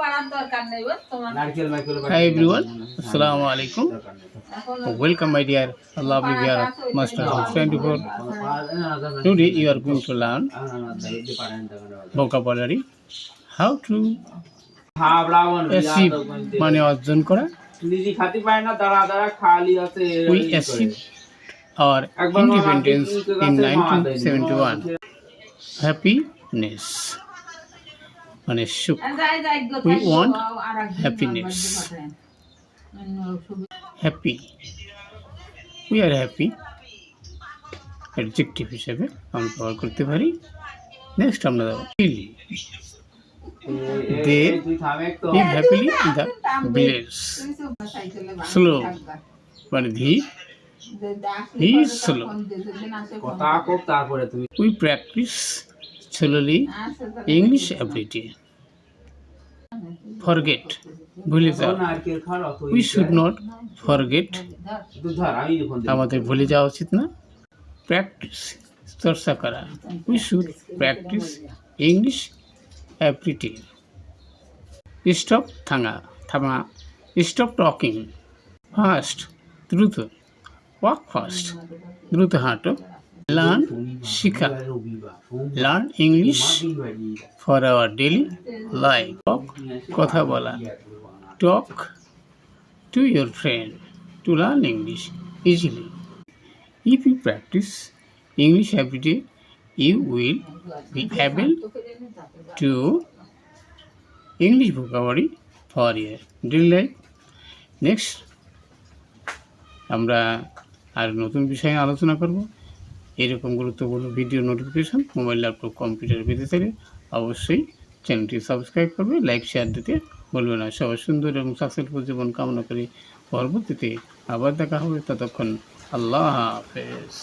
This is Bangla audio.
Hi everyone, Assalamu alaikum. Welcome my dear lovely dear Master of 24. Today you are going to learn vocabulary how to achieve মানে অর্জন করা নিজে খাতে পায় না দাঁড়া দাঁড়া we achieved our independence in 1971 happiness মানে সুখ। উই ওয়ান্ট সুবি- happy we are happy adjective হিসেবে আমরা ব্যবহার করতে পারি। নেক্সট আমরা দেবো feel they live happily in the village. থাকবা। মানে ধি আসে ফোন কথা কোক তারপরে তুমি। উই প্র্যাকটিস তাহলে ইংলিশ এভরিডে ফরগেট ভুলে যাও নারকেল খাওয়ার অত উই শুড নট ফরগেট। আমাদের ভুলে যাওয়া উচিত না। প্র্যাকটিস, চর্চা করা। We should practice English everyday stop থাঙা, থামা। Stop talking. ফাস্ট, দ্রুত। ওয়াক ফাস্ট, দ্রুত হাঁটো। Learn Shikha learn English for our daily life talk কথা বলা talk to your friend to learn English easily if you practice English everyday you will be able to English vocabulary for your daily life next আমরা আর নতুন বিষয়ে আলোচনা করব। এরকম গুরুত্বপূর্ণ video notification mobile laptop computer পেতে চাইলে অবশ্যই চ্যানেলটি সাবস্ক্রাইব করবে লাইক শেয়ার দিতে বলবে না। সবাই সুন্দর এবং সাকসেসফুল জীবন কামনা করি। পরবর্তীতে আবার দেখা হবে। ততক্ষণ আল্লাহ হাফেজ।